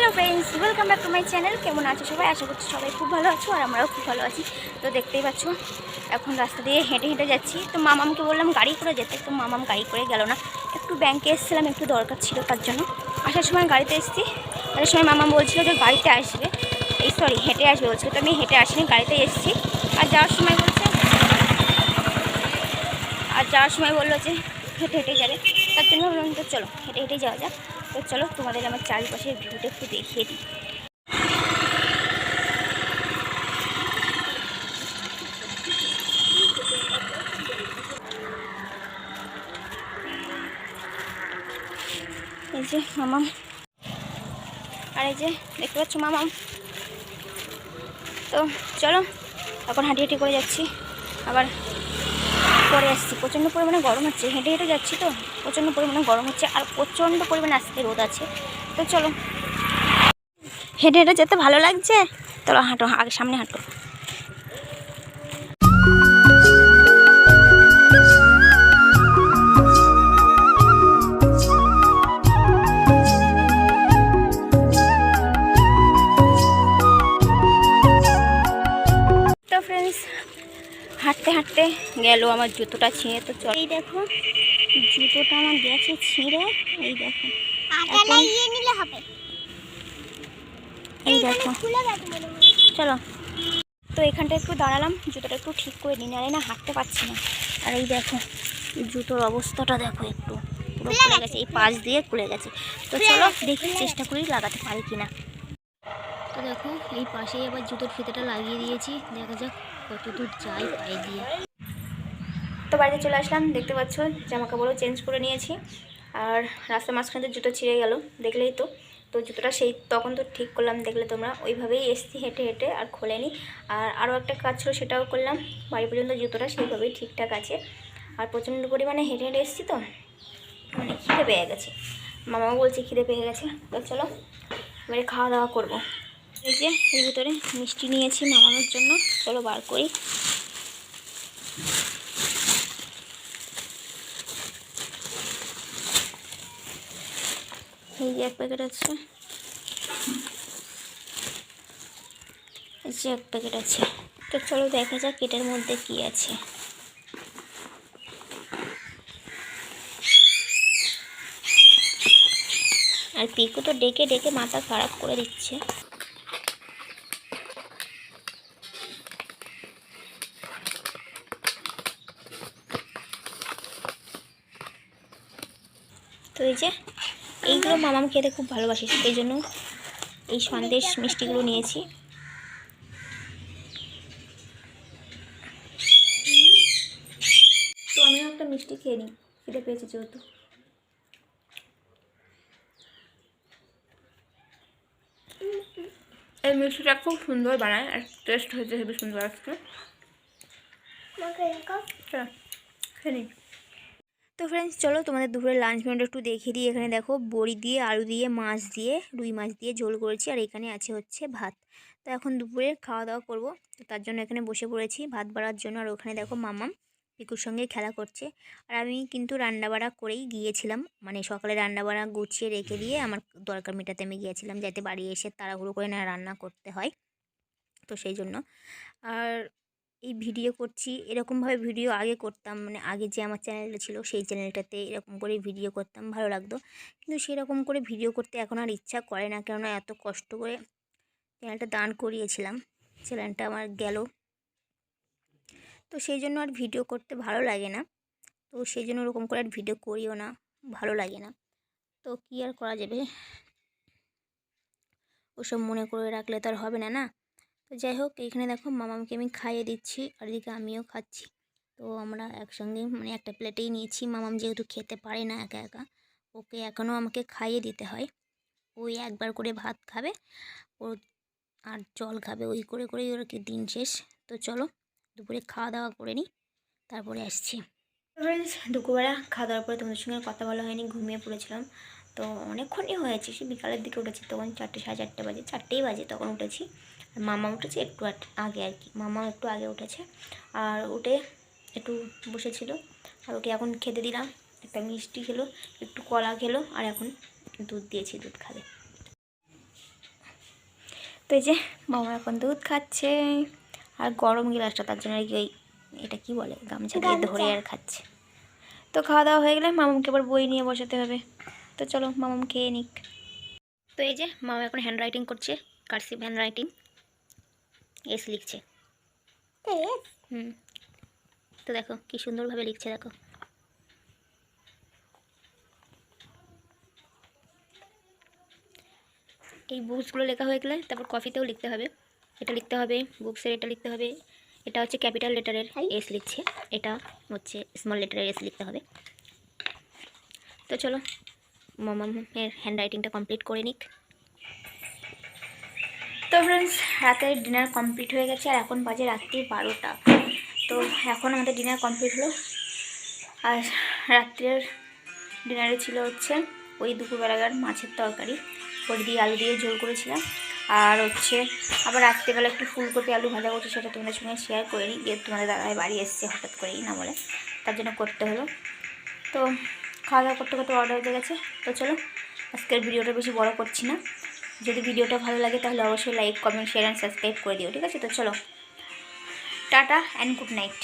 Hello friends welcome back to my channel কেমন আছো সবাই? আশা করছি সবাই খুব ভালো আছো আর আমরাও খুব ভালো আছি। তো দেখতেই পাচ্ছ, এখন রাস্তা দিয়ে হেঁটে হেঁটে যাচ্ছি। তো মামামকে বললাম গাড়ি করে যেতে, তো মামাম গাড়ি করে গেল না। একটু ব্যাংকে এসেছিলাম, একটু দরকার ছিল তার জন্য। আসার সময় গাড়িতে এসেছি। আসার সময় মামাম বলছিল যে গাড়িতে আসবে। এই সরি হেঁটে আসবে বলছিল, তো আমি হেঁটে আসিনি, গাড়িতে এসেছি। আর যাওয়ার সময় বলছে, আর যাওয়ার সময় বলল যে হেঁটে হেঁটে যাবে। তার জন্য বললাম তো চলো, হেঁটে হেঁটে যাওয়া যাক। তো চলো তোমাদের আমার চারিপাশের ভিউটা একটু দেখিয়ে দিই। এই যে মামাম। আর এই যে দেখতে পাচ্ছ মামাম। তো চলো, এখন হাঁটি হাঁটি করে যাচ্ছি। আবার পরে আসছি। প্রচণ্ড পরিমাণে গরম হচ্ছে। হেঁটে হেঁটে যাচ্ছি তো। প্রচণ্ড পরিমাণে গরম হচ্ছে আর প্রচণ্ড পরিমাণে আজকে রোদ আছে। তো চলো, হেঁটে হেঁটে যেতে ভালো লাগছে? চলো হাঁটো, আগে সামনে হাঁটো। হাঁটতে হাঁটতে গেল আমার জুতোটা ছিঁড়ে, তো চল। এই দেখো জুতোটা আমার গেছে ছিঁড়ে এই দেখো। আগে লাগিয়ে নিলে হবে। এই দেখো। খুলে গেছে চলো। তো এখানটা একটু দাঁড়ালাম জুতোটা একটু ঠিক করে নিই নাহলে না হাঁটতে পারছি না। আর এই দেখো জুতোর অবস্থাটা দেখো একটু। পুরো খুলে গেছে। এই পাশ দিয়ে খুলে গেছে। তো চলো দেখি চেষ্টা করি লাগাতে পারি কিনা। তো দেখো এই পাশেই আবার জুতোর ফিতেটা লাগিয়ে দিয়েছি। দেখা যাক কত দূর যাই পায়ে দিয়ে। বাড়িতে চলে আসলাম, দেখতে পাচ্ছ জামা কাপড়ও চেঞ্জ করে নিয়েছি। আর রাস্তার মাঝখানে তো জুতো ছিঁড়ে গেল, দেখলেই তো। তো জুতোটা সেই, তখন তো ঠিক করলাম, দেখলে তোমরা। ওইভাবেই এসছি হেঁটে হেঁটে, আর খোলেনি। আর আরও একটা কাজ ছিল, সেটাও করলাম। বাড়ি পর্যন্ত জুতোটা সেইভাবেই ঠিকঠাক আছে। আর প্রচণ্ড পরিমাণে হেঁটে হেঁটে এসছি তো মানে খিদে পেয়ে গেছে। মামাও বলছে খিদে পেয়ে গেছে। তো চলো, এবারে খাওয়া দাওয়া করব। এই যে এর ভিতরে মিষ্টি নিয়েছি মামানোর জন্য। চলো বার করি। এই যে এক প্যাকেট আছে। এই যে এক প্যাকেট আছে। তো চলো দেখা যাক এটার মধ্যে কি আছে। আর পিকু তো ডেকে ডেকে মাথা খারাপ করে দিচ্ছে। তো এই যে এইগুলো মামাম খেতে খুব ভালোবাসে সেই জন্য এই সন্দেশ মিষ্টিগুলো নিয়েছি। তো আমিও একটা মিষ্টি খেয়ে নিই খিদে পেয়েছি যেহেতু। এই মিষ্টিটা খুব সুন্দর বানায় আর টেস্ট হয়েছে হেবি সুন্দর আজকে। চল, খেয়ে নিই। তো ফ্রেন্ডস চলো তোমাদের দুপুরে লাঞ্চ মেনুটা একটু দেখিয়ে দিই। এখানে দেখো বড়ি দিয়ে, আলু দিয়ে, মাছ দিয়ে, রুই মাছ দিয়ে ঝোল করেছি। আর এখানে আছে হচ্ছে ভাত। তো এখন দুপুরে খাওয়া দাওয়া করব। তো তার জন্য এখানে বসে পড়েছি ভাত বাড়ার জন্য। আর ওখানে দেখো মামাম পিকুর সঙ্গে খেলা করছে। আর আমি কিন্তু রান্নাবাড়া করেই গিয়েছিলাম। মানে সকালে রান্নাবাড়া গুছিয়ে রেখে দিয়ে আমার দরকার মেটাতে আমি গিয়েছিলাম। যাতে বাড়ি এসে তাড়াহুড়ো করে না রান্না করতে হয়। তো সেই জন্য। আর এই ভিডিও করছি, এরকমভাবে ভিডিও আগে করতাম। মানে আগে যে আমার চ্যানেলটা ছিল, সেই চ্যানেলটাতে এরকম করে ভিডিও করতাম, ভালো লাগতো। কিন্তু সেরকম করে ভিডিও করতে এখন আর ইচ্ছা করে না, কেননা এত কষ্ট করে চ্যানেলটা দান করিয়েছিলাম, চ্যানেলটা আমার গেল। তো সেই জন্য আর ভিডিও করতে ভালো লাগে না। তো সেই জন্য ওরকম করে আর ভিডিও করিও না, ভালো লাগে না। তো কী আর করা যাবে? ওসব মনে করে রাখলে তো আর হবে না না? তো যাই হোক, এখানে দেখো মামামকে আমি খাইয়ে দিচ্ছি আর এদিকে আমিও খাচ্ছি। তো আমরা একসঙ্গে মানে একটা প্লেটেই নিয়েছি। মামাম যেহেতু খেতে পারে না একা একা, ওকে এখনও আমাকে খাইয়ে দিতে হয়। ওই একবার করে ভাত খাবে, ও আর জল খাবে। ওই করে করেই ওর কি দিন শেষ। তো চলো, দুপুরে খাওয়া দাওয়া করে নিই, তারপরে আসছি। দুপুরবেলা খাওয়া দাওয়ার পরে তোমাদের সঙ্গে কথা বলা হয়নি, ঘুমিয়ে পড়েছিলাম। তো অনেকক্ষণই হয়েছে সে বিকালের দিকে উঠেছি তখন চারটে সাড়ে চারটে বাজে চারটেই বাজে তখন উঠেছি। আর মামা উঠেছে একটু আগে আর কি মামা একটু আগে উঠেছে। আর উঠে একটু বসেছিল আর ওকে এখন খেতে দিলাম একটা মিষ্টি খেলো একটু কলা খেলো আর এখন দুধ দিয়েছি দুধ খাবে। তো এই যে মামা এখন দুধ খাচ্ছে আর গরম গিলাসটা তার জন্য আর কি ওই এটা কি বলে গামছা দিয়ে ধরে আর খাচ্ছে। তো খাওয়া দাওয়া হয়ে গেলে মামামকে আবার বই নিয়ে বসাতে হবে। তো চলো মামাম খেয়ে নিক। তো এই যে মামা এখন হ্যান্ড রাইটিং করছে কার্সিভ হ্যান্ড রাইটিং এস লিখছে হুম। তো দেখো কি সুন্দরভাবে লিখছে দেখো। এই বুকসগুলো লেখা হয়ে গেলে তারপর কফিতেও লিখতে হবে। এটা লিখতে হবে বুকসের এটা লিখতে হবে। এটা হচ্ছে ক্যাপিটাল লেটারের এস লিখছে। এটা হচ্ছে স্মল লেটারের এস লিখতে হবে। তো চলো মামামের হ্যান্ড রাইটিংটা কমপ্লিট করে নিক। তো ফ্রেন্ডস রাতের ডিনার কমপ্লিট হয়ে গেছে আর এখন বাজে রাত্রি বারোটা। তো এখন আমাদের ডিনার কমপ্লিট হলো। আর রাত্রের ডিনারে ছিল হচ্ছে ওই দুপুরবেলাকার মাছের তরকারি। বড়ি দিয়ে আলু দিয়ে ঝোল করেছিলাম। আর হচ্ছে আবার রাত্রেবেলা একটু ফুলকপি আলু ভাজা করছি সেটা তোমাদের সঙ্গে শেয়ার করে নিই। যেহেতু তোমাদের দাদাভাই বাড়ি এসছে হঠাৎ করেই না বলে, তার জন্য করতে হলো। তো খাওয়া দাওয়া করতে করতে অর্ডার হয়ে গেছে। তো চলো, আজকের ভিডিওটা বেশি বড় করছি না। যদি ভিডিওটা ভালো লাগে তাহলে অবশ্যই like comment share and subscribe করে দিও, ঠিক আছে? তো চলো, টাটা অ্যান্ড গুড নাইট